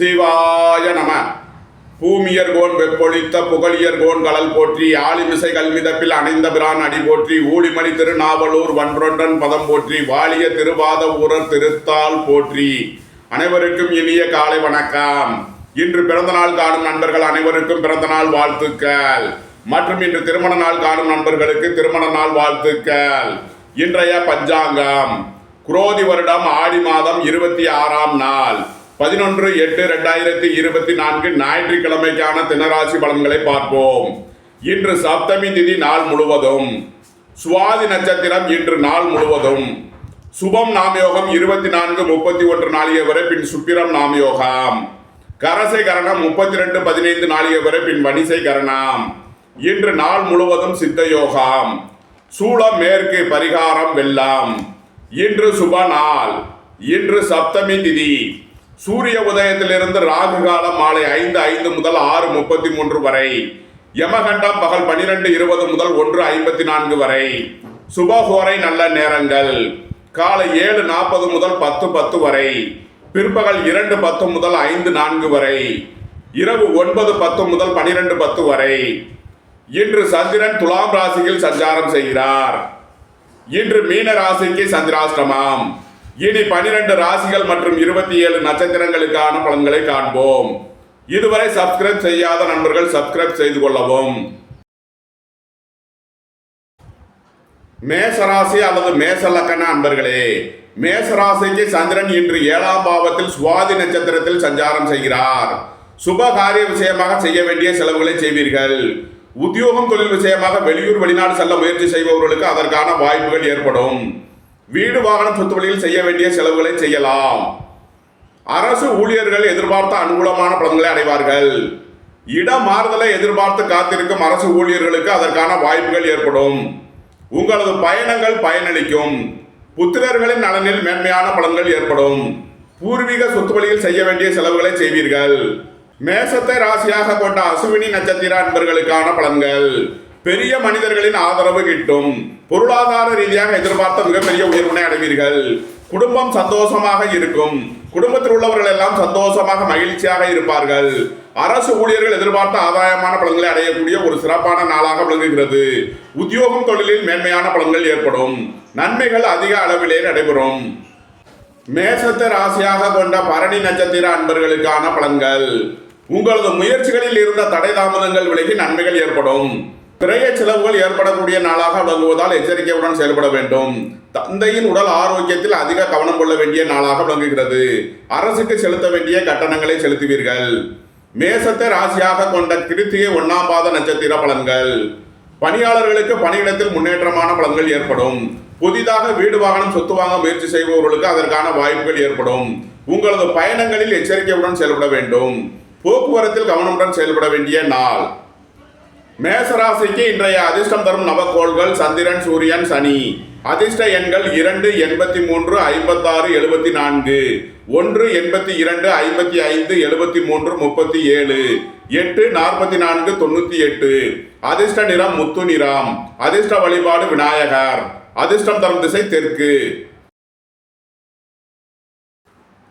சிவாய நம. பூமியர் cone வெப்பொழித்த புகழியர் cone கடல் போற்றி ஆளிமிசை கல்மிதப்பில் அணைந்த பிரான் அடி போற்றி ஊழிமணி திருநாவலூர் வன்றொன்றன் பதம் போற்றி வாலிய திருவாத ஊரர் திருத்தால் போற்றி. அனைவருக்கும் இனிய காலை வணக்கம். இன்று பிறந்த நாள் காணும் நண்பர்கள் அனைவருக்கும் பிறந்த நாள் வாழ்த்துக்கள். மற்றும் இன்று திருமண நாள் காணும் நண்பர்களுக்கு திருமண நாள் வாழ்த்துக்கள். இன்றைய பஞ்சாங்கம் குரோதி வருடம் ஆடி மாதம் இருபத்தி ஆறாம் நாள். பதினொன்று எட்டு ரெண்டாயிரத்தி இருபத்தி நான்கு ஞாயிற்றுக்கிழமைக்கான தினராசி பலன்களை பார்ப்போம். இன்று சப்தமி திதி நாள் முழுவதும். சுவாதி நட்சத்திரம் இன்று நாள் முழுவதும். சுபம் நாமயோகம் இருபத்தி நான்கு முப்பத்தி ஒன்று நாளிகை வரை பின் சுக்கிரம் நாமயோகம். கரசை கரணம் முப்பத்தி ரெண்டு பதினைந்து நாளிகை வரை பின் வணிசை கரணம். இன்று நாள் முழுவதும் சித்த யோகம். சூளம் மேற்கு பரிகாரம் வெள்ளம். இன்று சுப நாள். இன்று சப்தமி திதி. சூரிய உதயத்திலிருந்து ராகு காலம் மாலை ஐந்து ஐந்து முதல் ஆறு முப்பத்தி மூன்று வரை. யமகண்டம் பகல் பனிரெண்டு இருபது முதல் ஒன்று ஐம்பத்தி நான்கு வரை. சுபஹோரை நல்ல நேரங்கள். காலை ஏழு நாற்பது முதல் பத்து பத்து வரை. பிற்பகல் இரண்டு பத்து முதல் ஐந்து நான்கு வரை. இரவு ஒன்பது பத்து முதல் பனிரெண்டு பத்து வரை. இன்று சந்திரன் துலாம் ராசியில் சஞ்சாரம் செய்கிறார். இன்று மீன ராசிக்கு சந்திராஷ்டமம். இனி பனிரெண்டு ராசிகள் மற்றும் இருபத்தி ஏழு நட்சத்திரங்களுக்கான பலன்களை காண்போம். இதுவரை சப்ஸ்கிரைப் செய்யாத நண்பர்கள் சப்ஸ்கிரைப் செய்து கொள்ளவும். மேசராசி அல்லது மேச லக்கண அன்பர்களே மேசராசிக்கு சந்திரன் இன்று ஏழாம் பாவத்தில் சுவாதி நட்சத்திரத்தில் சஞ்சாரம் செய்கிறார். சுப காரிய விஷயமாக செய்ய வேண்டிய செலவுகளை செய்வீர்கள். உத்தியோகம் தொழில் விஷயமாக வெளியூர் வெளிநாடு செல்ல முயற்சி செய்பவர்களுக்கு அதற்கான வாய்ப்புகள் ஏற்படும். வீடு வாகன சொத்து வழியில் செய்ய வேண்டிய செலவுகளை செய்யலாம். அரசு ஊழியர்கள் எதிர்பார்த்த அனுகூலமான பலன்களை அடைவார்கள். இடம் மாறுதலை எதிர்பார்த்து காத்திருக்கும் அரசு ஊழியர்களுக்கு அதற்கான வாய்ப்புகள் ஏற்படும். உங்களது பயணங்கள் பயனளிக்கும். புத்திரர்களின் நலனில் மேன்மையான பலன்கள் ஏற்படும். பூர்வீக சொத்து வழியில் செய்ய வேண்டிய செலவுகளை செய்வீர்கள். மேசத்தை ராசியாக கொண்ட அசுவினி நட்சத்திர அன்பர்களுக்கான பலன்கள். பெரிய மனிதர்களின் ஆதரவு கிட்டும். பொருளாதார ரீதியாக எதிர்பார்த்த மிகப்பெரிய உயர்வினை அடைவீர்கள். குடும்பம் சந்தோஷமாக இருக்கும். குடும்பத்தில் உள்ளவர்கள் எல்லாம் சந்தோஷமாக மகிழ்ச்சியாக இருப்பார்கள். அரசு ஊழியர்கள் எதிர்பார்த்த ஆதாயமான பலன்களை அடையக்கூடிய ஒரு சிறப்பான நாளாக விளங்குகிறது. உத்தியோகம் தொழிலில் மேன்மையான பலன்கள் ஏற்படும். நன்மைகள் அதிக அளவிலே நடைபெறும். மேசத்தை ராசியாக கொண்ட பரணி நட்சத்திர அன்பர்களுக்கான பலன்கள். உங்களது முயற்சிகளில் இருந்த தடை தாமதங்கள் விலகி நன்மைகள் ஏற்படும். நிறைய செலவுகள் ஏற்படக்கூடிய நாளாக விளங்குவதால் எச்சரிக்கையுடன் செயல்பட வேண்டும். தந்தையின் உடல் ஆரோக்கியத்தில் அதிக கவனம் கொள்ள வேண்டிய நாளாக விளங்குகிறது. அரசுக்கு செலுத்த வேண்டிய கட்டணங்களை செலுத்துவீர்கள். மேசத்தை ராசியாக கொண்ட கிருத்திகை ஒன்னாம் பாத நட்சத்திர பலன்கள். பணியாளர்களுக்கு பணியிடத்தில் முன்னேற்றமான பலன்கள் ஏற்படும். புதிதாக வீடு வாகனம் சொத்து வாங்க முயற்சி செய்பவர்களுக்கு அதற்கான வாய்ப்புகள் ஏற்படும். உங்களது பயணங்களில் எச்சரிக்கையுடன் செயல்பட வேண்டும். போக்குவரத்தில் கவனமுடன் செயல்பட வேண்டிய நாள். மேசராசிக்கு இன்றைய அதிர்ஷ்டம் தரும் நவக்கோள்கள் சந்திரன் சூரியன் சனி. அதிர்ஷ்ட எண்கள் இரண்டு எண்பத்தி மூன்று ஐம்பத்தாறு எழுபத்தி நான்கு. ஒன்று எண்பத்தி இரண்டு ஐம்பத்தி ஐந்து எழுபத்தி மூன்று முப்பத்தி ஏழு. எட்டு நாற்பத்தி நான்கு தொண்ணூற்றி எட்டு. அதிர்ஷ்ட நிறம் முத்து நிறம். அதிர்ஷ்ட வழிபாடு விநாயகர். அதிர்ஷ்டம் தரும் திசை தெற்கு.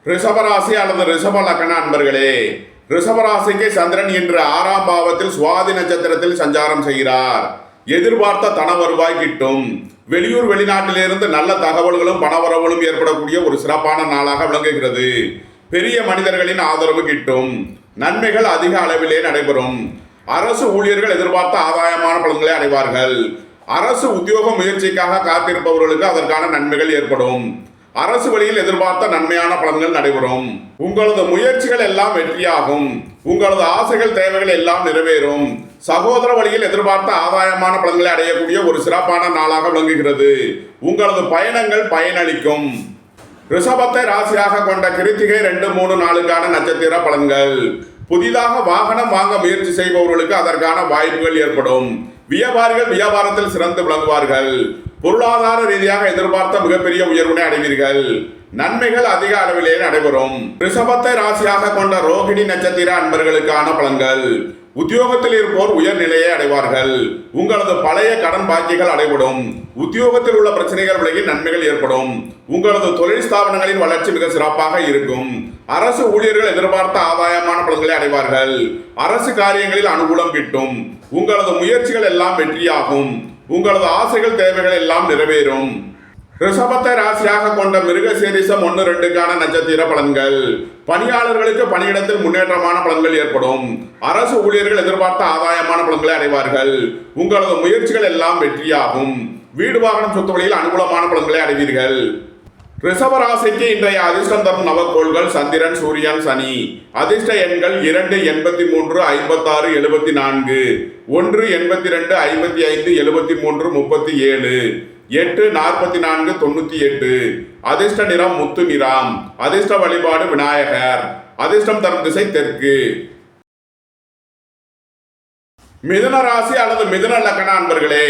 ரிஷபராசி அல்லது ரிஷப லக்கண அன்பர்களே ரிஷபராசிக்கு சந்திரன் இன்று ஆறாம் பாவத்தில் சுவாதி நட்சத்திரத்தில் சஞ்சாரம் செய்கிறார். எதிர்பார்த்த தன வருவாய் கிட்டும். வெளியூர் வெளிநாட்டிலிருந்து நல்ல தகவல்களும் பணவரவுகளும் ஏற்படக்கூடிய ஒரு சிறப்பான நாளாக விளங்குகிறது. பெரிய மனிதர்களின் ஆதரவு கிட்டும். நன்மைகள் அதிக அளவிலே நடைபெறும். அரசு ஊழியர்கள் எதிர்பார்த்த ஆதாயமான பலன்களை அடைவார்கள். அரசு உத்தியோக முயற்சிக்காக காத்திருப்பவர்களுக்கு அதற்கான நன்மைகள் ஏற்படும். அரசு வழியில் எதிர்பார்த்த நன்மையான பலன்கள் நடைபெறும். உங்களது முயற்சிகள் எல்லாம் வெற்றியாகும். உங்களது ஆசைகள் தேவைகள் எல்லாம் நிறைவேறும். சகோதர வழியில் எதிர்பார்த்த ஆதாயமான பலன்களை அடையக்கூடிய ஒரு சிறப்பான நாளாக விளங்குகிறது. உங்களது பயணங்கள் பயனளிக்கும். ரிஷபத்தை ராசியாக கொண்ட கிருத்திகை ரெண்டு மூணு நாளுக்கான நட்சத்திர பலன்கள். புதிதாக வாகனம் வாங்க முயற்சி செய்பவர்களுக்கு அதற்கான வாய்ப்புகள் ஏற்படும். வியாபாரிகள் வியாபாரத்தில் சிறந்து விளங்குவார்கள். பொருளாதார ரீதியாக எதிர்பார்த்த மிகப்பெரிய உயர்வினை அடைவீர்கள். நன்மைகள் அதிக அளவிலே நடைபெறும். ரிஷபத்தை ராசியாக கொண்ட ரோகிணி நட்சத்திர அன்பர்களுக்கான பலன்கள். உத்தியோகத்தில் இருப்போர் உயர்நிலையை அடைவார்கள். உங்களது பழைய கடன் பாக்கிகள் அடைபடும். உத்தியோகத்தில் உள்ள பிரச்சனைகள் விலகி நன்மைகள் ஏற்படும். உங்களது தொழில் ஸ்தாபனங்களின் வளர்ச்சி மிக சிறப்பாக இருக்கும். அரசு ஊழியர்கள் எதிர்பார்த்த ஆதாயமான பலன்களை அடைவார்கள். அரசு காரியங்களில் அனுகூலம் கிட்டும். உங்களது முயற்சிகள் எல்லாம் வெற்றியாகும். உங்களது ஆசைகள் தேவைகள் எல்லாம் நிறைவேறும். ரிஷபத்தை ராசியாக கொண்ட மிருகசீரிசம் ஒன்று ரெண்டுக்கான நட்சத்திர பலன்கள். பணியாளர்களுக்கு பணியிடத்தில் முன்னேற்றமான பலன்கள் ஏற்படும். அரசு ஊழியர்கள் எதிர்பார்த்த ஆதாயமான பலன்களை அடைவார்கள். உங்களது முயற்சிகள் எல்லாம் வெற்றியாகும். வீடு வாகனம் சொத்து வழியில் அனுகூலமான பலன்களை அடைவீர்கள். ரிஷபராசிக்கு இன்றைய அதிர்ஷ்டம் தரும் நவக்கோள்கள் சந்திரன் சூரியன் சனி. அதிர்ஷ்ட எண்கள் இரண்டு எண்பத்தி மூன்று ஐம்பத்தாறு எழுபத்தி நான்கு ஒன்று எண்பத்தி ரெண்டு ஐம்பத்தி ஐந்து எழுபத்தி மூன்று முப்பத்தி ஏழு எட்டு நாற்பத்தி நான்கு தொண்ணூற்றி எட்டு அதிர்ஷ்ட நிறம் முத்து நிறம். அதிர்ஷ்ட வழிபாடு விநாயகர். அதிர்ஷ்டம் தரும் திசை தெற்கு. மிதுன ராசி அல்லது மிதுன லக்கண அன்பர்களே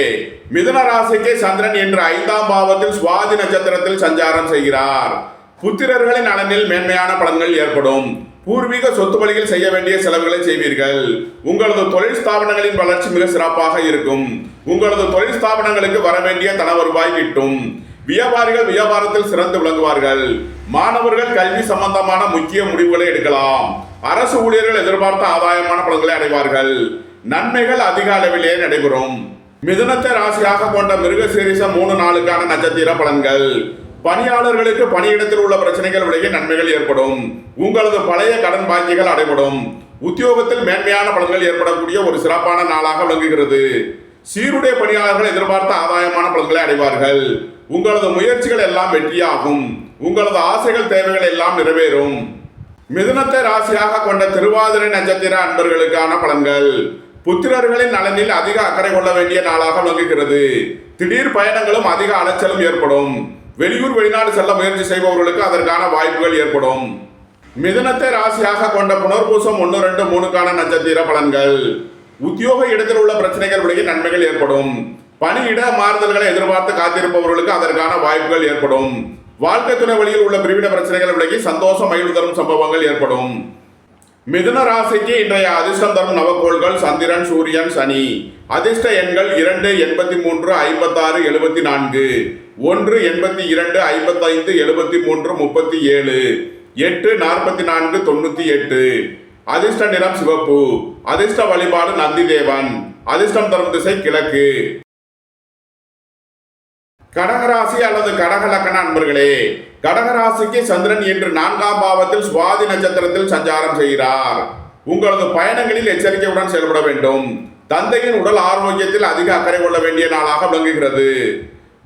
மிதுன ராசிக்கு சந்திரன் இன்று ஐந்தாம் பாவத்தில் சுவாதி நட்சத்திரத்தில் சஞ்சாரம் செய்கிறார். புத்திரர்களின் நலனில் மேன்மையான பலன்கள் ஏற்படும். பூர்வீக சொத்து வழியில் செய்ய வேண்டிய செலவுகளை செய்வீர்கள். உங்களது தொழில் ஸ்தாபனங்களின் வளர்ச்சி மிக சிறப்பாக இருக்கும். உங்களது தொழில் ஸ்தாபனங்களுக்கு வர வேண்டிய தன வருவாய் கிட்டும். வியாபாரிகள் வியாபாரத்தில் சிறந்து விளங்குவார்கள். மாணவர்கள் கல்வி சம்பந்தமான முக்கிய முடிவுகளை எடுக்கலாம். அரசு ஊழியர்கள் எதிர்பார்த்த ஆதாயமான பலன்களை அடைவார்கள். நன்மைகள் அதிக அளவிலே நடைபெறும். மிதுனத்தை ராசியாக கொண்ட மிருகசீரிச மூணு நாளுக்கான நட்சத்திர பலன்கள். பணியாளர்களுக்கு பணியிடத்தில் உள்ள பிரச்சனைகள் விலகி நன்மைகள் ஏற்படும். உங்களது பழைய கடன் பாக்கிகள் அடைபடும். உத்தியோகத்தில் மேன்மையான பலன்கள் ஏற்படக்கூடிய ஒரு சிறப்பான நாளாக விளங்குகிறது. சீருடைய பணியாளர்கள் எதிர்பார்த்த ஆதாயமான பலன்களை அடைவார்கள். உங்களது முயற்சிகள் எல்லாம் வெற்றியாகும். உங்களது ஆசைகள் தேவைகள் எல்லாம் நிறைவேறும். மிதுனத்தை ராசியாக கொண்ட திருவாதிரை நட்சத்திர அன்பர்களுக்கான பலன்கள். புத்திரர்களின் நலனில் அதிக அக்கறை கொள்ள வேண்டிய நாளாக விளங்குகிறது. திடீர் பயணங்களும் அதிக அலைச்சலும் ஏற்படும். வெளியூர் வெளிநாடு செல்ல முயற்சி செய்பவர்களுக்கு அதற்கான வாய்ப்புகள் ஏற்படும். மிதுனத்தை ராசியாக கொண்ட புனர்பூசம் ஒன்று ரெண்டு மூணுக்கான நட்சத்திர பலன்கள். உத்தியோக இடத்தில் உள்ள பிரச்சனைகள் விலகி நன்மைகள் ஏற்படும். பணியிட மாறுதல்களை எதிர்பார்த்து காத்திருப்பவர்களுக்கு அதற்கான வாய்ப்புகள் ஏற்படும். வாழ்க்கை துணை வழியில் உள்ள பிரிவின பிரச்சனைகள் விலகி சந்தோஷம் மகிழ்வு தரும் சம்பவங்கள் ஏற்படும். மிதுன ராசிக்கு இன்றைய அதிர்ஷ்டம் தரும் நவக்கோள்கள் சந்திரன் சூரியன் சனி. அதிர்ஷ்ட எண்கள் இரண்டு எண்பத்தி மூன்று ஐம்பத்தாறு எழுபத்தி நான்கு ஒன்று எண்பத்தி இரண்டு ஐம்பத்தைந்து எழுபத்தி மூன்று முப்பத்தி ஏழு எட்டு நாற்பத்தி நான்கு தொண்ணூற்றி எட்டு அதிர்ஷ்ட நிறம் சிவப்பு. அதிர்ஷ்ட வழிபாடு நந்தி தேவன் அதிர்ஷ்டம் தரும் திசை கிழக்கு. கடகராசி அல்லது கடகலக்கண நண்பர்களே அன்பர்களே கடகராசிக்கு சந்திரன் இன்று நான்காம் பாவத்தில் சுவாதி நட்சத்திரத்தில் சஞ்சாரம் செய்கிறார். உங்களது பயணங்களில் எச்சரிக்கையுடன் செயல்பட வேண்டும். தந்தையின் உடல் ஆரோக்கியத்தில் அதிக அக்கறை கொள்ள வேண்டிய நாளாக விளங்குகிறது.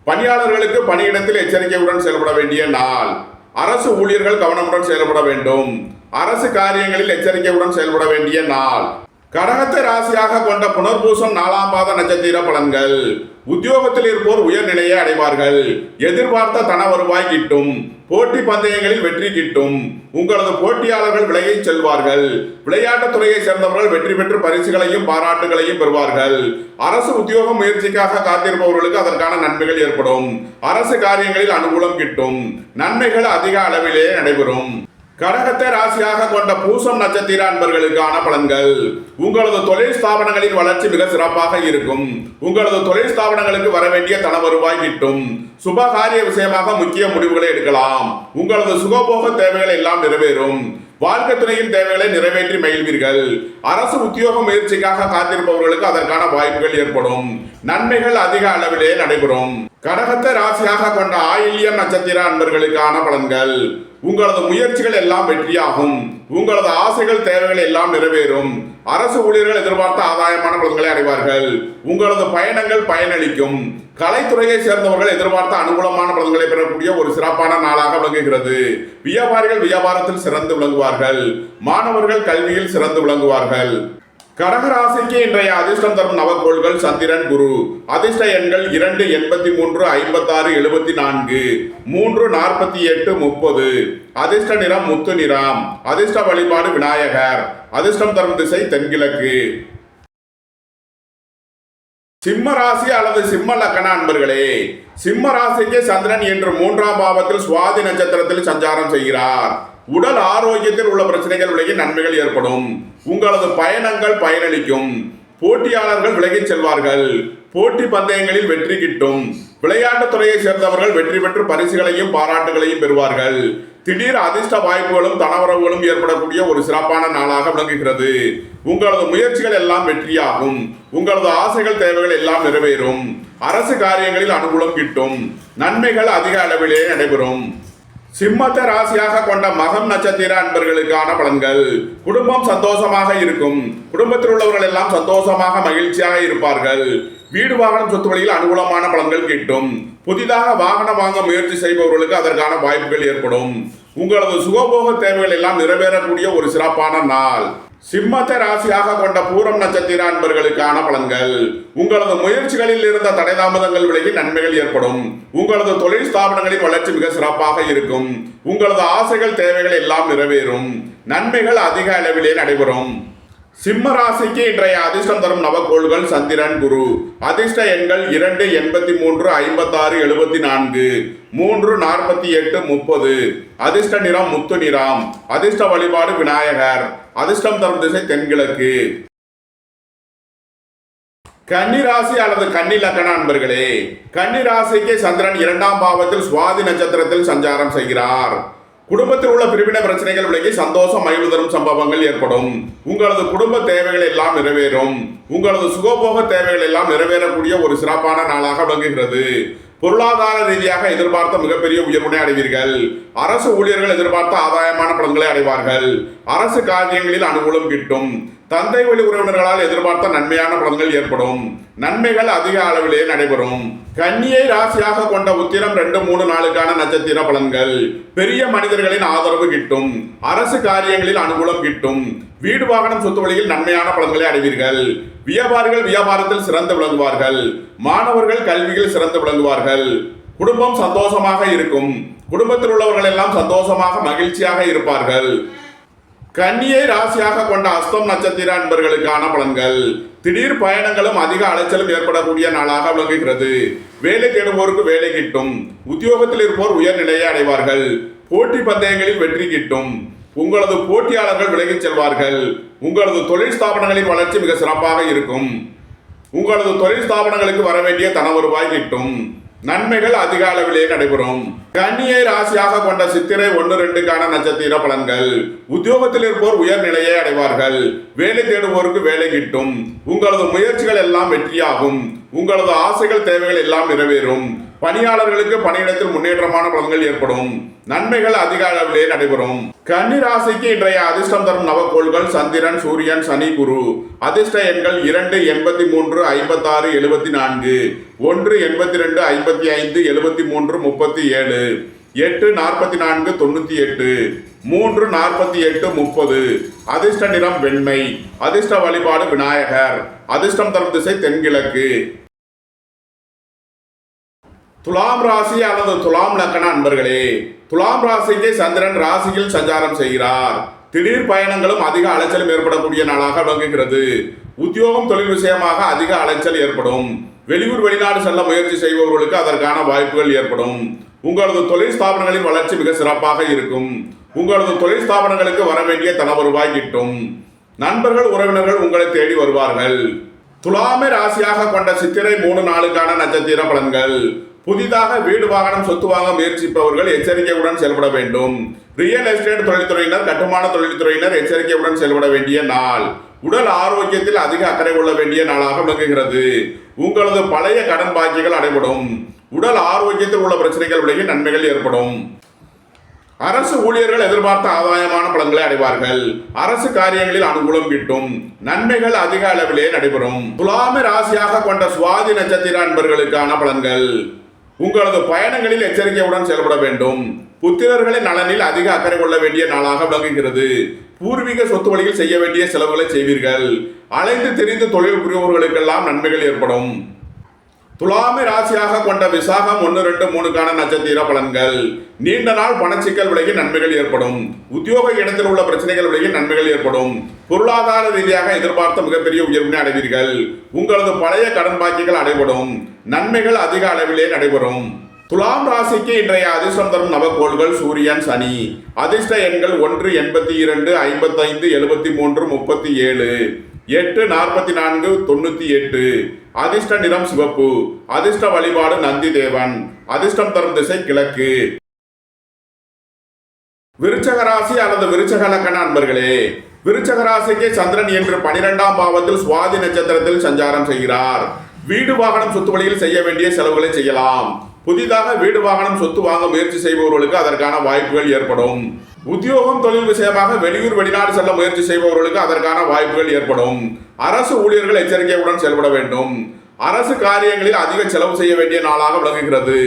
பணியாளர்களுக்கு பணியிடத்தில் எச்சரிக்கையுடன் செயல்பட வேண்டிய நாள். அரசு ஊழியர்கள் கவனமுடன் செயல்பட வேண்டும். அரசு காரியங்களில் எச்சரிக்கையுடன் செயல்பட வேண்டிய நாள். கடகத்தை ராசியாக கொண்ட புனர்பூசம் நாலாம் பாத நட்சத்திர பலன்கள். உத்தியோகத்தில் இருப்போர் உயர்நிலையை அடைவார்கள். எதிர்பார்த்த தன வருவாய் கிட்டும் போட்டி பந்தயங்களில் வெற்றி கிட்டும். உங்களது போட்டியாளர்கள் விலையை செல்வார்கள். விளையாட்டுத் துறையை சேர்ந்தவர்கள் வெற்றி பெற்று பரிசுகளையும் பாராட்டுகளையும் பெறுவார்கள். அரசு உத்தியோக முயற்சிக்காக காத்திருப்பவர்களுக்கு அதற்கான நன்மைகள் ஏற்படும். அரசு காரியங்களில் அனுகூலம் கிட்டும். நன்மைகள் அதிக அளவிலேயே நடைபெறும். கடகத்தை ராசியாக கொண்ட பூசம் நட்சத்திர அன்பர்களுக்கான பலன்கள். உங்களது தொழில் ஸ்தாபனங்களின் வளர்ச்சி மிக சிறப்பாக இருக்கும். உங்களது தொழில் ஸ்தாபனங்களுக்கு வர வேண்டிய தன வருவாய் கிட்டும். சுபகாரிய விஷயமாக முக்கிய முடிவுகளை எடுக்கலாம். உங்களது சுகபோக தேவைகள் எல்லாம் நிறைவேறும். வாழ்க்கை துணையின் தேவைகளை நிறைவேற்றி மகிழ்வீர்கள். அரசு உத்தியோக முயற்சிக்காக காத்திருப்பவர்களுக்கு அதற்கான வாய்ப்புகள் ஏற்படும். நன்மைகள் அதிக அளவிலே நடைபெறும். கடகத்தை ராசியாக கொண்ட ஆயில்யம் நட்சத்திர அன்பர்களுக்கான பலன்கள். உங்களது முயற்சிகள் எல்லாம் வெற்றியாகும். உங்களது ஆசைகள் தேவைகள் எல்லாம் நிறைவேறும். அரசு ஊழியர்கள் எதிர்பார்த்த ஆதாயமான பலன்களை அடைவார்கள். உங்களது பயணங்கள் பயனளிக்கும். கலைத்துறையை சேர்ந்தவர்கள் எதிர்பார்த்த அனுகூலமான பலன்களை பெறக்கூடிய ஒரு சிறப்பான நாளாக விளங்குகிறது. வியாபாரிகள் வியாபாரத்தில் சிறந்து விளங்குவார்கள். மாணவர்கள் கல்வியில் சிறந்து விளங்குவார்கள். கடகராசிக்கு இன்றைய அதிர்ஷ்டம் தரும் நவக்கோள்கள் சந்திரன் குரு. அதிர்ஷ்ட எண்கள் இரண்டு எண்பத்தி மூன்று ஐம்பத்தாறு எழுபத்தி நான்கு. மூன்று நாற்பத்தி எட்டு முப்பது. அதிர்ஷ்ட நிறம் முத்து நிறம். அதிர்ஷ்ட வழிபாடு விநாயகர். அதிர்ஷ்டம் தரும் திசை தென்கிழக்கு. சிம்ம ராசி அல்லது சிம்ம லக்கண அன்பர்களே சிம்ம ராசிக்கு சந்திரன் என்று மூன்றாம் பாவத்தில் சுவாதி நட்சத்திரத்தில் சஞ்சாரம் செய்கிறார். உடல் ஆரோக்கியத்தில் உள்ள பிரச்சனைகள் விலகி நன்மைகள் ஏற்படும். உங்களது பயணங்கள் பயனளிக்கும். போட்டியாளர்கள் விலகிச் செல்வார்கள். போட்டி பந்தயங்களில் வெற்றி கிட்டும். விளையாட்டுத் துறையை சேர்ந்தவர்கள் வெற்றி பெற்று பரிசுகளையும் பாராட்டுகளையும் பெறுவார்கள். திடீர் அதிர்ஷ்ட வாய்ப்புகளும் தனவரவுகளும் ஏற்படக்கூடிய ஒரு சிறப்பான நாளாக விளங்குகிறது. உங்களது முயற்சிகள் எல்லாம் வெற்றியாகும். உங்களது ஆசைகள் தேவைகள் எல்லாம் நிறைவேறும். அரசு காரியங்களில் அனுகூலம் கிட்டும். நன்மைகள் அதிக அளவிலே நடைபெறும். சிம்மத்த ராசியாக கொண்ட மகம் நட்சத்திர அன்பர்களுக்கான பலன்கள். குடும்பம் சந்தோஷமாக இருக்கும். குடும்பத்தில் உள்ளவர்கள் எல்லாம் சந்தோஷமாக மகிழ்ச்சியாக இருப்பார்கள். வீடு வாகனம் சொத்து வழியில் அனுகூலமான பலன்கள் கிட்டும். புதிதாக வாகனம் வாங்க முயற்சி செய்பவர்களுக்கு அதற்கான வாய்ப்புகள் ஏற்படும். உங்களது சுகபோக தேவைகள் எல்லாம் நிறைவேறக்கூடிய ஒரு சிறப்பான நாள். சிம்மத்தை ராசியாக கொண்ட பூரம் நட்சத்திர அன்பர்களுக்கான பலன்கள். உங்களது முயற்சிகளில் இருந்த தடை தாமதங்கள் விலகி நன்மைகள் ஏற்படும். உங்களது தொழில் ஸ்தாபனங்களின் வளர்ச்சி மிக சிறப்பாக இருக்கும். உங்களது ஆசைகள் தேவைகள் எல்லாம் நிறைவேறும். நன்மைகள் அதிக அளவிலே நடைபெறும். சிம்ம ராசிக்கு இன்றைய அதிர்ஷ்டம் தரும் நவக்கோள்கள் சந்திரன் குரு. அதிர்ஷ்ட எண்கள் இரண்டு எண்பத்தி மூன்று ஐம்பத்தாறு எழுபத்தி நான்கு மூன்று நாற்பத்தி எட்டு முப்பது. அதிர்ஷ்ட நிறம் முத்து நிறம். அதிர்ஷ்ட வழிபாடு விநாயகர். அதிர்ஷ்டம் தரும் திசை தென்கிழக்கு. கன்னிராசி அல்லது கன்னி லக்கண அன்பர்களே கன்னிராசிக்கு சந்திரன் இரண்டாம் பாவத்தில் சுவாதி நட்சத்திரத்தில் சஞ்சாரம் செய்கிறார். குடும்பத்தில் உள்ள பிரிவின பிரச்சனைகள் விலகி சந்தோஷம் மகிழ்வு தரும் சம்பவங்கள் ஏற்படும். உங்களது குடும்ப தேவைகள் எல்லாம் நிறைவேறும். உங்களது சுகபோக தேவைகள் எல்லாம் நிறைவேறக்கூடிய ஒரு சிறப்பான நாளாக விளங்குகிறது. பொருளாதார ரீதியாக எதிர்பார்த்த மிகப்பெரிய உயர்வுனை அடைவீர்கள். அரசு ஊழியர்கள் எதிர்பார்த்த ஆதாயமான பலன்களை அடைவார்கள். அரசு காரியங்களில் அனுகூலம் கிட்டும். தந்தை வழி உறவினர்களால் எதிர்பார்த்த நன்மையான பலன்கள் ஏற்படும். நன்மைகள் அதிக அளவிலே நடைபெறும். கன்னியை ராசியாக கொண்ட உத்திரம் ரெண்டு மூணு நாளுக்கான நட்சத்திர பலன்கள். பெரிய மனிதர்களின் ஆதரவு கிட்டும். அரசு காரியங்களில் அனுகூலம் கிட்டும். வீடு வாகனம் சொத்து வழியில் நன்மையான பலன்களை அடைவீர்கள். வியாபாரிகள் வியாபாரத்தில் சிறந்து விளங்குவார்கள். மாணவர்கள் கல்வியில் சிறந்து விளங்குவார்கள். குடும்பம் சந்தோஷமாக இருக்கும். குடும்பத்தில் உள்ளவர்கள் எல்லாம் சந்தோஷமாக மகிழ்ச்சியாக இருப்பார்கள். கன்னியை ராசியாக கொண்ட அஸ்தம் நட்சத்திர அன்பர்களுக்கான பலன்கள். திடீர் பயணங்களும் அதிக அலைச்சலும் ஏற்படக்கூடிய நாளாக விளங்குகிறது. வேலை தேடுவோருக்கு வேலை கிட்டும். உத்தியோகத்தில் இருப்போர் உயர்நிலையை அடைவார்கள். போட்டி பந்தயங்களில் வெற்றி கிட்டும். உங்களது போட்டியாளர்கள் விலகிச் செல்வார்கள். உங்களது தொழில் ஸ்தாபனங்களின் வளர்ச்சி மிக சிறப்பாக இருக்கும். உங்களது தொழில் ஸ்தாபனங்களுக்கு வர வேண்டிய தன வருவாய் கிட்டும். நன்மைகள் அதிக அளவிலே நடைபெறும். கன்னியை ராசியாக கொண்ட சித்திரை ஒன்று ரெண்டுக்கான நட்சத்திர பலன்கள். உத்தியோகத்தில் இருப்போர் உயர்நிலையை அடைவார்கள். வேலை தேடுவோருக்கு வேலை கிட்டும். உங்களது முயற்சிகள் எல்லாம் வெற்றியாகும். உங்களது ஆசைகள் தேவைகள் எல்லாம் நிறைவேறும். பணியாளர்களுக்கு பணியிடத்தில் முன்னேற்றமான பலன்கள் ஏற்படும். நன்மைகள் அதிக அளவிலே நடைபெறும். கன்னி ராசிக்கு இன்றைய அதிர்ஷ்டம் தரும் நவக்கோள்கள் சந்திரன் சூரியன் சனி குரு. அதிர்ஷ்ட எண்கள் இரண்டு எண்பத்தி மூன்று ஐம்பத்தாறு எழுபத்தி நான்கு. ஒன்று எண்பத்தி ரெண்டு ஐம்பத்தி ஐந்து எழுபத்தி மூன்று முப்பத்தி ஏழு. எட்டு நாற்பத்தி நான்கு தொண்ணூற்றி எட்டு. மூன்று நாற்பத்தி எட்டு முப்பது. அதிர்ஷ்ட நிறம் வெண்மை. அதிர்ஷ்ட வழிபாடு விநாயகர். அதிர்ஷ்டம் தரும் திசை தென்கிழக்கு. துலாம் ராசி அல்லது துலாம் லக்கண அன்பர்களே துலாம் ராசிக்கு சந்திரன் ராசியில் சஞ்சாரம் செய்கிறார். திடீர் பயணங்களும் அதிக அலைச்சலும் ஏற்படக்கூடிய நாளாக விளங்குகிறது. உத்தியோகம் தொழில் விஷயமாக அதிக அலைச்சல் ஏற்படும். வெளியூர் வெளிநாடு செல்ல முயற்சி செய்பவர்களுக்கு அதற்கான வாய்ப்புகள் ஏற்படும். உங்களது தொழில் ஸ்தாபனங்களின் வளர்ச்சி மிக சிறப்பாக இருக்கும். உங்களது தொழில் ஸ்தாபனங்களுக்கு வர வேண்டிய தன வருவாய் கிட்டும். நண்பர்கள் உறவினர்கள் உங்களை தேடி வருவார்கள். துலாமை ராசியாக கொண்ட சித்திரை மூணு நாளுக்கான நட்சத்திர பலன்கள். புதிதாக வீடு வாகனம் சொத்து வாங்க முயற்சிப்பவர்கள் எச்சரிக்கையுடன் செயல்பட வேண்டும். ரியல் எஸ்டேட் தொழில்துறையினர் கட்டுமான தொழில்துறையினர் எச்சரிக்கையுடன் செயல்பட வேண்டிய நாள். உடல் ஆரோக்கியத்தில் அதிக அக்கறை கொள்ள வேண்டிய நாளாக விளங்குகிறது. உங்களது பழைய கடன் பாக்கிகள் அடைபடும். உடல் ஆரோக்கியத்தில் உள்ள பிரச்சனைகள் விலகி நன்மைகள் ஏற்படும். அரசு ஊழியர்கள் எதிர்பார்த்த ஆதாயமான பலன்களை அடைவார்கள். அரசு காரியங்களில் அனுகூலம் கிட்டும். நன்மைகள் அதிக அளவிலே நடைபெறும். துலாமி ராசியாக கொண்ட சுவாதி நட்சத்திர அன்பர்களுக்கான பலன்கள். உங்களது பயணங்களில் எச்சரிக்கையுடன் செயல்பட வேண்டும். புத்திரர்களின் நலனில் அதிக அக்கறை கொள்ள வேண்டிய நாளாக விளங்குகிறது. பூர்வீக சொத்து வழியில் செய்ய வேண்டிய செலவுகளை செய்வீர்கள். அலைந்து தெரிந்த தொழில் புரிபவர்களுக்கெல்லாம் நன்மைகள் ஏற்படும். துலாமை ராசியாக கொண்ட விசாகம் ஒன்று ரெண்டு மூணுக்கான நட்சத்திர பலன்கள். நீண்ட நாள் பணச்சிக்கல் விலகி நன்மைகள் ஏற்படும். உத்தியோக இடத்தில் உள்ள பிரச்சனைகள் விலகி நன்மைகள் ஏற்படும். பொருளாதார ரீதியாக எதிர்பார்த்த மிகப்பெரிய உயர்வினை அடைவீர்கள். உங்களது பழைய கடன் பாக்கிகள் அடைபடும். நன்மைகள் அதிக அளவிலே நடைபெறும். துலாம் ராசிக்கு இன்றைய அதிர்ஷ்டம் தரும் நவக்கோள்கள் சூரியன் சனி. அதிர்ஷ்ட எண்கள் ஒன்று எண்பத்தி இரண்டு ஐம்பத்தைந்து எழுபத்தி மூன்று முப்பத்தி ஏழு. எட்டு நாற்பத்தி நான்கு தொண்ணூத்தி எட்டு. அதிர்ஷ்ட நிறம் சிவப்பு. அதிர்ஷ்ட வழிபாடு நந்தி தேவன் அதிர்ஷ்டம் தரும் திசை கிழக்கு. விருச்சக ராசி அல்லது விருச்சக லக்கண அன்பர்களே விருச்சக ராசிக்கு சந்திரன் என்று பனிரெண்டாம் பாவத்தில் சுவாதி நட்சத்திரத்தில் சஞ்சாரம் செய்கிறார். வீடு வாகனம் சொத்து வழியில் செய்ய வேண்டிய செலவுகளை செய்யலாம். புதிதாக வீடு வாகனம் சொத்து வாங்க முயற்சி செய்பவர்களுக்கு அதற்கான வாய்ப்புகள் ஏற்படும். உத்தியோகம் தொழில் விஷயமாக வெளியூர் வெளிநாடு செல்ல முயற்சி செய்பவர்களுக்கு அதற்கான வாய்ப்புகள் ஏற்படும். அரசு ஊழியர்கள் எச்சரிக்கையுடன் செயல்பட வேண்டும். அரசு காரியங்களில் அதிக செலவு செய்ய வேண்டிய நாளாக விளங்குகிறது.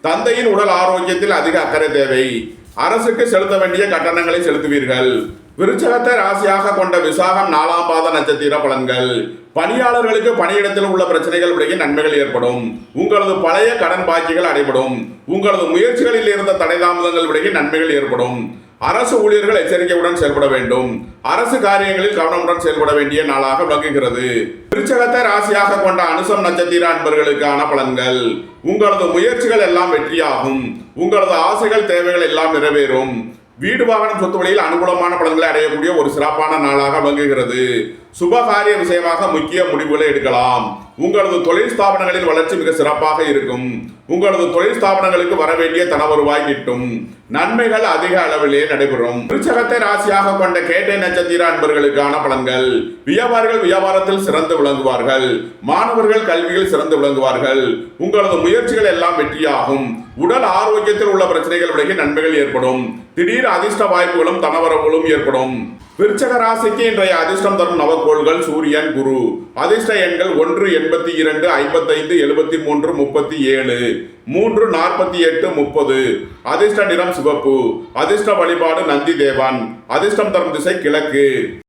தந்தையின் உடல் ஆரோக்கியத்தில் அதிக அக்கறை தேவை. அரசுக்கு செலுத்த வேண்டிய கட்டணங்களை செலுத்துவீர்கள். விருச்சகத்தை ராசியாக கொண்ட விசாகம் நாலாம் பாத நட்சத்திர பலன்கள். பணியாளர்களுக்கு பணியிடத்தில் உள்ள பிரச்சனைகள் விலகி நன்மைகள் ஏற்படும். உங்களது பழைய கடன் பாக்கிகள் அடைபடும். உங்களது முயற்சிகளில் இருந்த தடை தாமதங்கள் விலகி நன்மைகள் ஏற்படும். அரசு ஊழியர்கள் எச்சரிக்கையுடன் செயல்பட வேண்டும். அரசு காரியங்களில் கவனமுடன் செயல்பட வேண்டிய நாளாக விளங்குகிறது. திருச்சகத்தை ராசியாக கொண்ட அனுசம் நட்சத்திர அன்பர்களுக்கான பலன்கள். உங்களது முயற்சிகள் எல்லாம் வெற்றியாகும். உங்களது ஆசைகள் தேவைகள் எல்லாம் நிறைவேறும். வீடு வாகனம் சொத்து வழியில் அனுகூலமான பலன்களை அடையக்கூடிய ஒரு சிறப்பான நாளாக விளங்குகிறது. சுபகாரிய விஷயமாக முக்கிய முடிவுகளை எடுக்கலாம். உங்களது தொழில் ஸ்தாபனங்களின் வளர்ச்சி மிக சிறப்பாக இருக்கும். உங்களது தொழில் ஸ்தாபனங்களுக்கு வர வேண்டிய தன வருவாய் கிட்டும். நன்மைகள் அதிக அளவிலே நடைபெறும். விருச்சகத்தை ராசியாக கொண்ட கேட்டை நட்சத்திர அன்பர்களுக்கான பலன்கள். வியாபாரிகள் வியாபாரத்தில் சிறந்து விளங்குவார்கள். மாணவர்கள் கல்வியில் சிறந்து விளங்குவார்கள். உங்களது முயற்சிகள் எல்லாம் வெற்றியாகும். உடல் ஆரோக்கியத்தில் உள்ள பிரச்சனைகள் விலகி நன்மைகள் ஏற்படும். திடீர் அதிர்ஷ்ட வாய்ப்புகளும் தனவரவுகளும் ஏற்படும். விருச்சக ராசிக்கு இன்றைய அதிர்ஷ்டம் தரும் நவக்கோள்கள் சூரியன் குரு. அதிர்ஷ்ட எண்கள் ஒன்று எண்பத்தி இரண்டு ஐம்பத்தைந்து எழுபத்தி மூன்று முப்பத்தி ஏழு. மூன்று நாற்பத்தி எட்டு முப்பது. அதிர்ஷ்ட நிறம் சிவப்பு. அதிர்ஷ்ட வழிபாடு நந்தி தேவன். அதிர்ஷ்டம் தரும் திசை கிழக்கு.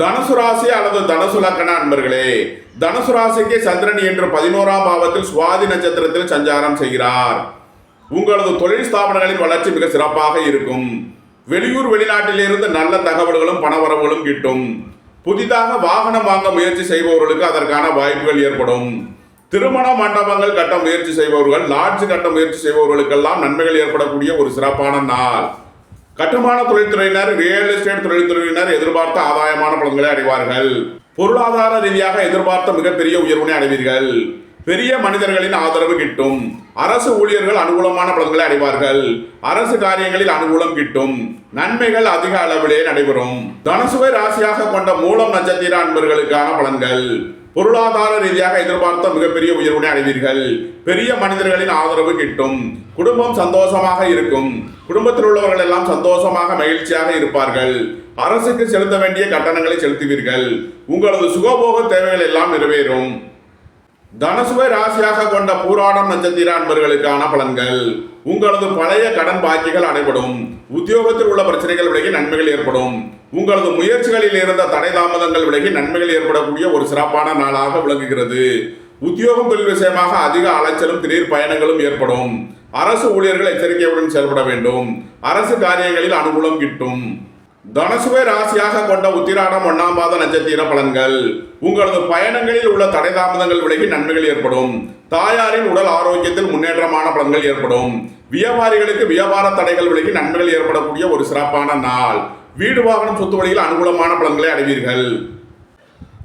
தனுசு ராசி அல்லது தனுசு லக்கண அன்பர்களே தனுசு ராசிக்கு சந்திரன் என்று பதினோராம் பாவத்தில் சுவாதி நட்சத்திரத்தில் சஞ்சாரம் செய்கிறார். உங்களது தொழில் ஸ்தாபனங்களின் வளர்ச்சி மிக சிறப்பாக இருக்கும். வெளியூர் வெளிநாட்டிலிருந்து நல்ல தகவல்களும் பணவரவுகளும் கிட்டும். புதிதாக வாகனம் வாங்க முயற்சி செய்பவர்களுக்கு அதற்கான வாய்ப்புகள் ஏற்படும். திருமண மண்டபங்கள் கட்ட முயற்சி செய்பவர்கள் லாட்ஜ் கட்ட முயற்சி செய்பவர்களுக்கெல்லாம் நன்மைகள் ஏற்படக்கூடிய ஒரு சிறப்பான நாள். கட்டுமான தொழில்துறையினர் ரியல் எஸ்டேட் தொழில்துறையினர் எதிர்பார்த்த ஆதாயமான பலன்களை அடைவார்கள். பொருளாதார ரீதியாக எதிர்பார்த்த மிகப்பெரிய உயர்வினை அடைவீர்கள். பெரிய மனிதர்களின் ஆதரவு கிட்டும். அரசு ஊழியர்கள் அனுகூலமான பலன்களை அடைவார்கள். அரசு காரியங்களில் அனுகூலம் கிட்டும். நன்மைகள் அதிக அளவிலே நடைபெறும். தனசுவை ராசியாக கொண்ட மூலம் நட்சத்திர அன்பர்களுக்கான பலன்கள். பொருளாதார ரீதியாக எதிர்பார்த்த மிகப்பெரிய உயர்வினை அடைவீர்கள். பெரிய மனிதர்களின் ஆதரவு கிட்டும். குடும்பம் சந்தோஷமாக இருக்கும். குடும்பத்தில் உள்ளவர்கள் எல்லாம் சந்தோஷமாக மகிழ்ச்சியாக இருப்பார்கள். அரசுக்கு செலுத்த வேண்டிய கட்டணங்களை செலுத்துவீர்கள். உங்களது சுகபோக தேவைகள் எல்லாம் நிறைவேறும். தனசுவை ராசியாக கொண்ட பூராடம் நட்சத்திர அன்பர்களுக்கான பலன்கள். உங்களது பழைய கடன் பாக்கிகள் அடைபடும். உத்தியோகத்தில் உள்ள பிரச்சனைகள் விலகி நன்மைகள் ஏற்படும். உங்களது முயற்சிகளில் இருந்த தடை தாமதங்கள் விலகி நன்மைகள் ஏற்படக்கூடிய ஒரு சிறப்பான நாளாக விளங்குகிறது. உத்தியோகம் தொழில் விஷயமாக அதிக அலைச்சலும் திடீர் பயணங்களும் ஏற்படும். அரசு ஊழியர்கள் எச்சரிக்கையுடன் செயல்பட வேண்டும். அரசு காரியங்களில் அனுகூலம் கிட்டும். தனசுவை ராசியாக கொண்ட உத்திராடம் ஒன்னாம் பாத நட்சத்திர பலன்கள். உங்களது பயணங்களில் உள்ள தடை தாமதங்கள் விலகி நன்மைகள் ஏற்படும். தாயாரின் உடல் ஆரோக்கியத்தில் முன்னேற்றமான பலன்கள் ஏற்படும். வியாபாரிகளுக்கு வியாபார தடைகள் விலகி நன்மைகள் ஏற்படக்கூடிய ஒரு சிறப்பான நாள். வீடு வாகனம் சொத்து வழியில் அனுகூலமான பலன்களை அடைவீர்கள்.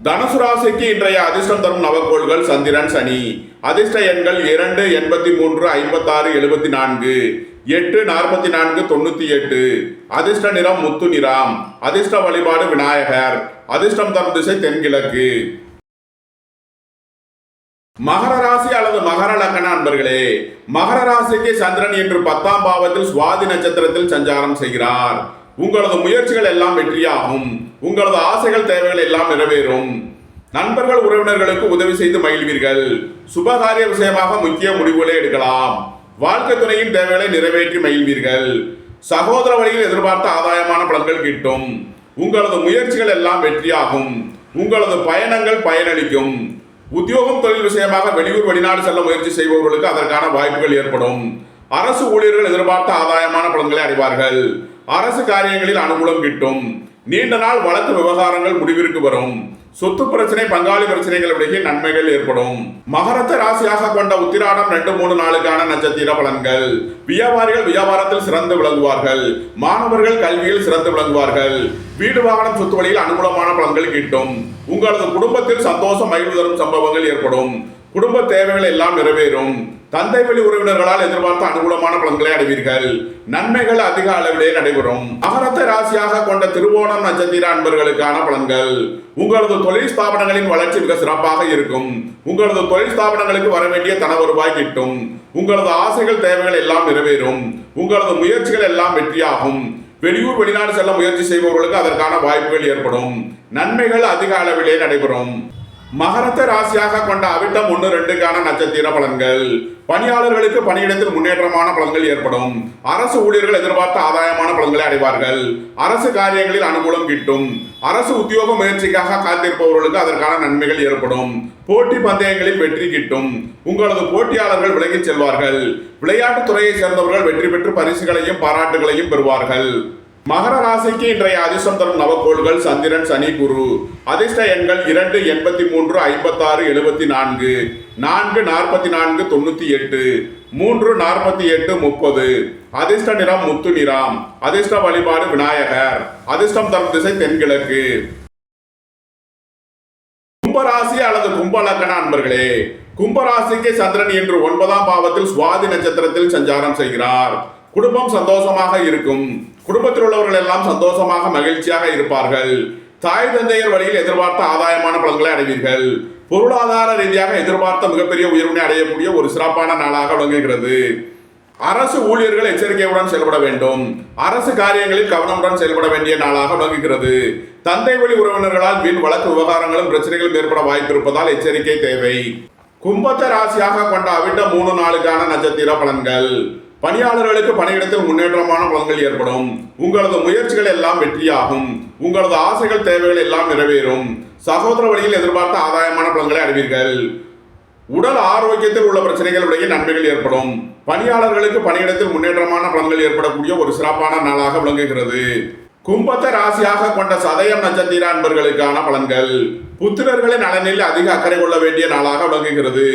தனுசு ராசிக்கு இன்றைய அதிர்ஷ்டம் தரும் நவக்கோள்கள் சந்திரன் சனி. அதிர்ஷ்ட எண்கள் இரண்டு எண்பத்தி மூன்று ஐம்பத்தாறு எழுபத்தி நான்கு. எட்டு நாற்பத்தி நான்கு தொண்ணூற்றி எட்டு. அதிர்ஷ்ட நிறம் முத்து நிறம். அதிர்ஷ்ட வழிபாடு விநாயகர். அதிர்ஷ்டம் தரும் திசை தென்கிழக்கு. மகர ராசி அல்லது மகர லக்கண அன்பர்களே மகர ராசிக்கு சந்திரன் என்று பத்தாம் பாவத்தில் சுவாதி நட்சத்திரத்தில் சஞ்சாரம் செய்கிறார். உங்களது முயற்சிகள் எல்லாம் வெற்றியாகும். உங்களது ஆசைகள் தேவைகள் எல்லாம் நிறைவேறும். நண்பர்கள் உறவினர்களுக்கு உதவி செய்து மகிழ்வீர்கள். சுபகாரிய விஷயமாக முக்கிய முடிவுகளை எடுக்கலாம். வாழ்க்கை துணையின் தேவைகளை நிறைவேற்றி மகிழ்வீர்கள். சகோதர வழியில் எதிர்பார்த்த ஆதாயமான பலன்கள் கிட்டும். உங்களது முயற்சிகள் எல்லாம் வெற்றியாகும். உங்களது பயணங்கள் பயனளிக்கும். உத்தியோகம் தொழில் விஷயமாக வெளியூர் வெளிநாடு செல்ல முயற்சி செய்பவர்களுக்கு அதற்கான வாய்ப்புகள் ஏற்படும். அரசு ஊழியர்கள் எதிர்பார்த்த ஆதாயமான பலன்களை அடைவார்கள். அரசு காரியங்களில் அனுகூலம் கிட்டும். நீண்ட நாள் வழக்கு விவகாரங்கள் முடிவிற்கு வரும். சொத்து பிரச்சனை பங்காளி பிரச்சனைகளிடையே நன்மைகள் ஏற்படும். மகரத்தை ராசியாக கொண்ட உத்திராடம் ரெண்டு மூணு நாளுக்கான நட்சத்திர பலன்கள். வியாபாரிகள் வியாபாரத்தில் சிறந்து விளங்குவார்கள். மாணவர்கள் கல்வியில் சிறந்து விளங்குவார்கள். வீடு வாகனம் சொத்து வழியில் அனுகூலமான பலன்கள் கிட்டும். உங்களது குடும்பத்தில் சந்தோஷம் மகிழ்வு தரும் சம்பவங்கள் ஏற்படும். குடும்ப தேவைகள் எல்லாம் நிறைவேறும். தந்தை வழி உறவினர்களால் எதிர்பார்த்த அனுகூலமான பலன்களை அடைவீர்கள். நன்மைகள் அதிக அளவிலே நடைபெறும். அகரத்தை ராசியாக கொண்ட திருவோணம் நட்சத்திர அன்பர்களுக்கான பலன்கள். உங்களது தொழில் ஸ்தாபனங்களின் வளர்ச்சி மிக சிறப்பாக இருக்கும். உங்களது தொழில் ஸ்தாபனங்களுக்கு வர வேண்டிய தன வருவாய் கிட்டும். உங்களது ஆசைகள் தேவைகள் எல்லாம் நிறைவேறும். உங்களது முயற்சிகள் எல்லாம் வெற்றியாகும். வெளியூர் வெளிநாடு செல்ல முயற்சி செய்பவர்களுக்கு அதற்கான வாய்ப்புகள் ஏற்படும். நன்மைகள் அதிக அளவிலே நடைபெறும். மகரத்தை ராசியாக கொண்ட அவிட்டம் ஒன்று ரெண்டுக்கான நட்சத்திர பலன்கள். பணியாளர்களுக்கு பணியிடத்தில் முன்னேற்றமான பலன்கள் ஏற்படும். அரசு ஊழியர்கள் எதிர்பார்த்த ஆதாயமான பலன்களை அடைவார்கள். அரசு காரியங்களில் அனுகூலம் கிட்டும். அரசு உத்தியோக முயற்சிக்காக காத்திருப்பவர்களுக்கு அதற்கான நன்மைகள் ஏற்படும். போட்டி பந்தயங்களில் வெற்றி கிட்டும். உங்களது போட்டியாளர்கள் விலகிச் செல்வார்கள். விளையாட்டுத் துறையை சேர்ந்தவர்கள் வெற்றி பெற்று பரிசுகளையும் பாராட்டுகளையும் பெறுவார்கள். மகர ராசிக்கு இன்றைய அதிர்ஷ்டம் தரும் நவக்கோள்கள் சந்திரன் சனி குரு. அதிர்ஷ்ட எண்கள் இரண்டு எண்பத்தி மூன்று ஐம்பத்தாறு எழுபத்தி நான்கு. நான்கு நாற்பத்தி நான்கு தொண்ணூற்றி எட்டு. மூன்று நாற்பத்தி எட்டு முப்பது. அதிர்ஷ்ட நிறம் முத்து நிறம். அதிர்ஷ்ட வழிபாடு விநாயகர். அதிர்ஷ்டம் தரும் திசை தென்கிழக்கு. கும்பராசி அல்லது கும்பலக்கண அன்பர்களே கும்பராசிக்கு சந்திரன் இன்று ஒன்பதாம் பாவத்தில் சுவாதி நட்சத்திரத்தில் சஞ்சாரம் செய்கிறார். குடும்பம் சந்தோஷமாக இருக்கும். குடும்பத்தில் உள்ளவர்கள் எல்லாம் சந்தோஷமாக மகிழ்ச்சியாக இருப்பார்கள். தாய் தந்தையர் வழியில் எதிர்பார்த்த ஆதாயமான பலன்களை அடைவீர்கள். பொருளாதார ரீதியாக எதிர்பார்த்த மிகப்பெரிய உயர்வினை அடையக்கூடிய ஒரு சிறப்பான நாளாக விளங்குகிறது. அரசு ஊழியர்கள் எச்சரிக்கையுடன் செயல்பட வேண்டும். அரசு காரியங்களில் கவனமுடன் செயல்பட வேண்டிய நாளாக விளங்குகிறது. தந்தை வழி உறவினர்களால் வீண் வழக்கு விவகாரங்களும் பிரச்சனைகளும் ஏற்பட வாய்ப்பு இருப்பதால் எச்சரிக்கை தேவை. கும்பத்த ராசியாக கொண்ட அவிட்ட மூணு நாளுக்கான நட்சத்திர பலன்கள். பணியாளர்களுக்கு பணியிடத்தில் முன்னேற்றமான பலன்கள் ஏற்படும். உங்களது முயற்சிகள் எல்லாம் வெற்றியாகும். உங்களது ஆசைகள் தேவைகள் எல்லாம் நிறைவேறும். சகோதர வழியில் எதிர்பார்த்த ஆதாயமான பலன்களை அறிவீர்கள் உடல் ஆரோக்கியத்தில் உள்ள பிரச்சனைகளுடைய நன்மைகள் ஏற்படும். பணியாளர்களுக்கு பணியிடத்தில் முன்னேற்றமான பலன்கள் ஏற்படக்கூடிய ஒரு சிறப்பான நாளாக விளங்குகிறது. கும்பத்தை ராசியாக கொண்ட சதயம் நட்சத்திர அன்பர்களுக்கான பலன்கள். புத்திரர்களின் நலனில் அதிக அக்கறை கொள்ள வேண்டிய நாளாக விளங்குகிறது.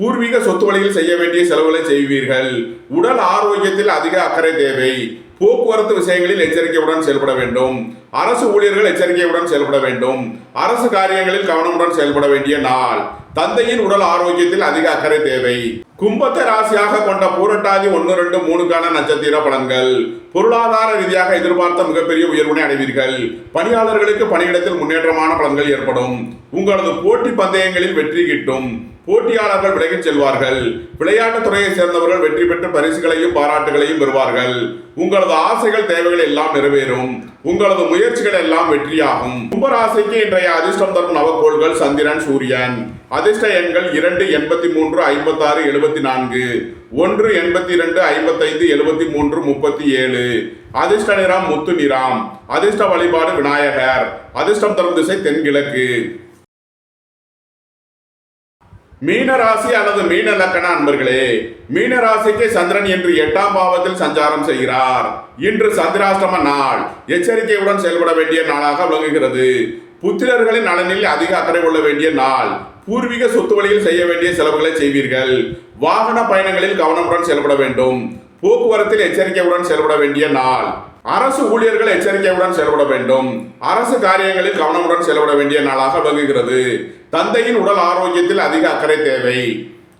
பூர்வீக சொத்து வழியில் செய்ய வேண்டிய செலவுகளை செய்வீர்கள். உடல் ஆரோக்கியத்தில் அதிக அக்கறை தேவை. போக்குவரத்து விஷயங்களில் எச்சரிக்கையுடன் செயல்பட வேண்டும். அரசு ஊழியர்கள் எச்சரிக்கையுடன் செயல்பட வேண்டும். அரசு காரியங்களில் கவனமுடன் செயல்பட வேண்டிய நாள். தந்தையின் உடல் ஆரோக்கியத்தில் அதிக அக்கறை தேவை. கும்பத்தை ராசியாக கொண்ட பூரட்டாதி ஒன்று ரெண்டு மூணுக்கான நட்சத்திர பலன்கள். பொருளாதார ரீதியாக எதிர்பார்த்த மிகப்பெரிய உயர்வினை அடைவீர்கள். பணியாளர்களுக்கு பணியிடத்தில் முன்னேற்றமான பலன்கள் ஏற்படும். உங்களது போட்டி பந்தயங்களில் வெற்றி கிட்டும். போட்டியாளர்கள் விலகிச் செல்வார்கள். விளையாட்டுத் துறையை சேர்ந்தவர்கள் வெற்றி பெற்று பரிசுகளையும் பாராட்டுகளையும் பெறுவார்கள். உங்களது ஆசைகள் தேவைகள் எல்லாம் நிறைவேறும். உங்களது முயற்சிகள் எல்லாம் வெற்றியாகும். கும்பராசிக்கு இன்றைய அதிர்ஷ்டம் தரும் நவக்கோள்கள் சந்திரன் சூரியன். அதிர்ஷ்ட எண்கள் இரண்டு எண்பத்தி மூன்று ஐம்பத்தாறு எழுபத்தி நான்கு ஒன்று எண்பத்தி இரண்டு ஐம்பத்தைந்து எழுபத்தி மூன்று முப்பத்தி ஏழு அதிர்ஷ்ட நிறம் முத்து நிறம். அதிர்ஷ்ட வழிபாடு விநாயகர். அதிர்ஷ்டம் தரும் திசை தென்கிழக்கு. மீன ராசி அல்லது மீன லக்கண அன்பர்களே மீன ராசிக்கு சந்திரன் இன்று எட்டாம் பாவத்தில் சஞ்சாரம் செய்கிறார். இன்று சந்திராஷ்டம நாள். எச்சரிக்கையுடன் செயல்பட வேண்டிய நாளாக விளங்குகிறது. புத்திரர்களின் நலனில் அதிக அக்கறை கொள்ள வேண்டிய நாள். பூர்வீக சொத்து வழியில் செய்ய வேண்டிய செலவுகளை செய்வீர்கள். வாகன பயணங்களில் கவனமுடன் செயல்பட வேண்டும். போக்குவரத்தில் எச்சரிக்கையுடன் செயல்பட வேண்டிய நாள். அரசு ஊழியர்கள் எச்சரிக்கையுடன் செயல்பட வேண்டும். அரசு காரியங்களில் கவனமுடன் செயல்பட வேண்டிய நாளாக விளங்குகிறது. தந்தையின் உடல் ஆரோக்கியத்தில் அதிக அக்கறை தேவை.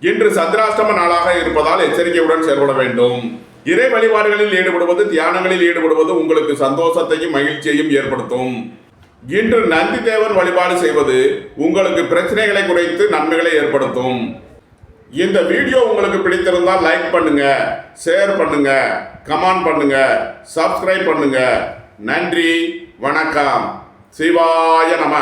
இன்று சந்திராஷ்டம நாளாக இருப்பதால் எச்சரிக்கையுடன் செயல்பட வேண்டும். இறை வழிபாடுகளில் ஈடுபடுவது தியானங்களில் ஈடுபடுவது உங்களுக்கு சந்தோஷத்தையும் மகிழ்ச்சியையும் ஏற்படுத்தும். இன்று நந்தி தேவன் வழிபாடு செய்வது உங்களுக்கு பிரச்சனைகளை குறைத்து நன்மைகளை ஏற்படுத்தும். இந்த வீடியோ உங்களுக்கு பிடித்திருந்தால் லைக் பண்ணுங்க ஷேர் பண்ணுங்க கமெண்ட் பண்ணுங்க சப்ஸ்கிரைப் பண்ணுங்க. நன்றி வணக்கம். சிவாய நம.